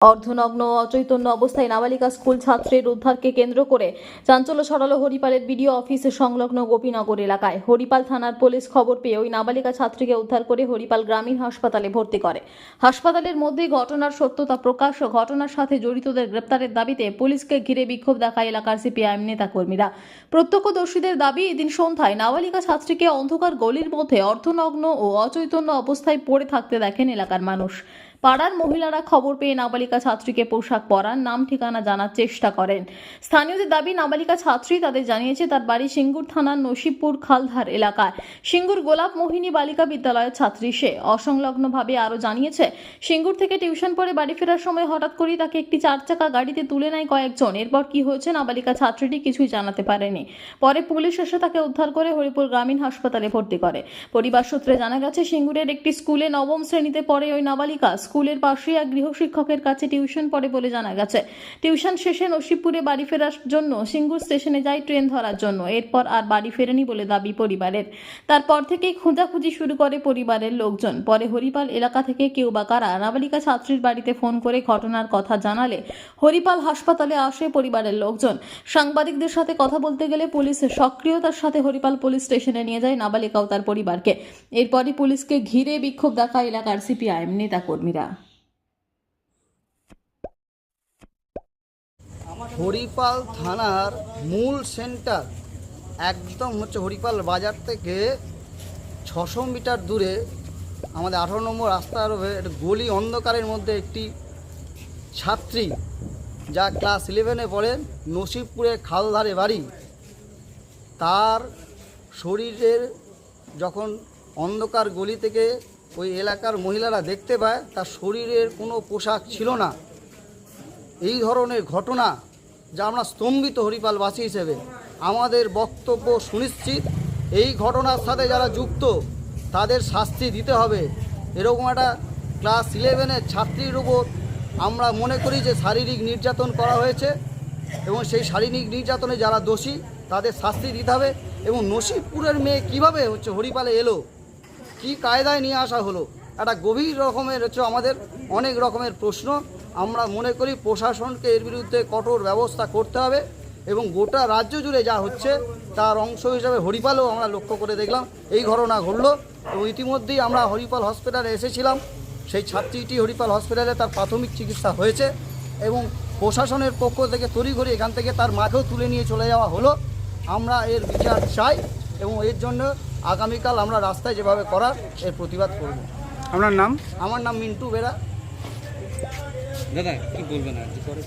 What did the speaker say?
অর্ধনগ্ন, অচৈতন্য অবস্থায় নাবালিকা স্কুল ছাত্রের উদ্ধারকে কেন্দ্র করে চাঞ্চল্য ছড়ালো হরিপালের বিডিও অফিস সংলগ্ন গোপীনগর এলাকায়। হরিপাল থানার পুলিশ খবর পেয়ে ওই নাবালিকা ছাত্রীকে উদ্ধার করে হরিপাল গ্রামীণ হাসপাতালে ভর্তি করে। হাসপাতালের মধ্যে ঘটনার সত্যতা প্রকাশ ও ঘটনার সাথে জড়িতদের গ্রেপ্তারের দাবিতে পুলিশকে ঘিরে বিক্ষোভ দেখায় এলাকার সিপিআইএম নেতাকর্মীরা। প্রত্যক্ষদর্শীদের দাবি, এদিন সন্ধ্যায় নাবালিকা ছাত্রীকে অন্ধকার গলির মধ্যে অর্ধনগ্ন ও অচৈতন্য অবস্থায় পড়ে থাকতে দেখেন এলাকার মানুষ। পাড়ার মহিলারা খবর পেয়ে নাবালিকা ছাত্রীকে পোশাক পরার নাম ঠিকানা জানার চেষ্টা করেন। স্থানীয়দের দাবি, নাবালিকা ছাত্রী তাদের জানিয়েছে, তার বাড়ি সিঙ্গুর থানার নসিবপুর খালধার এলাকায়। সিঙ্গুর গোলাপ মোহিনী বালিকা বিদ্যালয়ের ছাত্রী সে। অসংলগ্নভাবে আরও জানিয়েছে, সিঙ্গুর থেকে টিউশন পরে বাড়ি ফেরার সময় হঠাৎ করেই তাকে একটি চার চাকা গাড়িতে তুলে নেয় কয়েকজন। এরপর কি হয়েছে নাবালিকা ছাত্রীটি কিছুই জানাতে পারেনি। পরে পুলিশ এসে তাকে উদ্ধার করে হরিপুর গ্রামীণ হাসপাতালে ভর্তি করে। পরিবার সূত্রে জানা গেছে, সিঙ্গুরের একটি স্কুলে নবম শ্রেণীতে পড়ে ওই নাবালিকা। স্কুলের পাশে এক গৃহশিক্ষকের কাছে টিউশন পড়ে বলে জানা গেছে। টিউশন শেষে নসিবপুরে বাড়ি ফেরার জন্য সিঙ্গুর স্টেশনে যায় ট্রেন ধরার জন্য। এরপর আর বাড়ি ফেরেনি বলে দাবি পরিবারের। তারপর থেকেই খোঁজাখুঁজি শুরু করে পরিবারের লোকজন। পরে হরিপাল এলাকা থেকে কেউ বা কারা নাবালিকা ছাত্রীর বাড়িতে ফোন করে ঘটনার কথা জানালে হরিপাল হাসপাতালে আসে পরিবারের লোকজন। সাংবাদিকদের সাথে কথা বলতে গেলে পুলিশ সক্রিয়তার সাথে হরিপাল পুলিশ স্টেশনে নিয়ে যায় নাবালিকা ও তার পরিবারকে। এরপরই পুলিশকে ঘিরে বিক্ষোভ দেখা এলাকার সিপিআইএম নেতাকর্মীরা। হরিপাল থানার মূল সেন্টার, একদম হচ্ছে হরিপাল বাজার থেকে ছশো মিটার দূরে, আমাদের আঠারো নম্বর রাস্তার গলি অন্ধকারের মধ্যে একটি ছাত্রী, যা ক্লাস ইলেভেনে পড়ে নসিবপুরে খালধারে বাড়ি। তার শরীরের যখন অন্ধকার গলি থেকে ওই এলাকার মহিলারা দেখতে পায়, তার শরীরের কোনো পোশাক ছিল না। এই ধরনের ঘটনা যা আমরা স্তম্ভিত হরিপালবাসী হিসেবে আমাদের বক্তব্য সুনিশ্চিত। এই ঘটনার সাথে যারা যুক্ত, তাদের শাস্তি দিতে হবে। এরকম একটা ক্লাস ইলেভেনের ছাত্রীর উপর আমরা মনে করি যে শারীরিক নির্যাতন করা হয়েছে এবং সেই শারীরিক নির্যাতনে যারা দোষী, তাদের শাস্তি দিতে হবে এবং নসিবপুরের মেয়ে কীভাবে হচ্ছে হরিপালে এলো? কি কায়দায় নিয়ে আসা হলো? একটা গভীর রকমের হচ্ছে আমাদের অনেক রকমের প্রশ্ন। আমরা মনে করি প্রশাসনকে এর বিরুদ্ধে কঠোর ব্যবস্থা করতে হবে এবং গোটা রাজ্য জুড়ে যা হচ্ছে তার অংশ হিসাবে হরিপালও আমরা লক্ষ্য করে দেখলাম। এই ঘটনা ঘটলো এবং ইতিমধ্যেই আমরা হরিপাল হসপিটালে এসেছিলাম। সেই ছাত্রীটি হরিপাল হসপিটালে তার প্রাথমিক চিকিৎসা হয়েছে এবং প্রশাসনের পক্ষ থেকে তড়িঘড়ি এখান থেকে তার মাকেও তুলে নিয়ে চলে যাওয়া হলো। আমরা এর বিচার চাই। এবং এর জন্য আগামীকাল আমরা রাস্তায় যেভাবে করার এর প্রতিবাদ করব। আপনার নাম? আমার নাম মিন্টু বেরা। দাদা কি বলবেন আর কি করে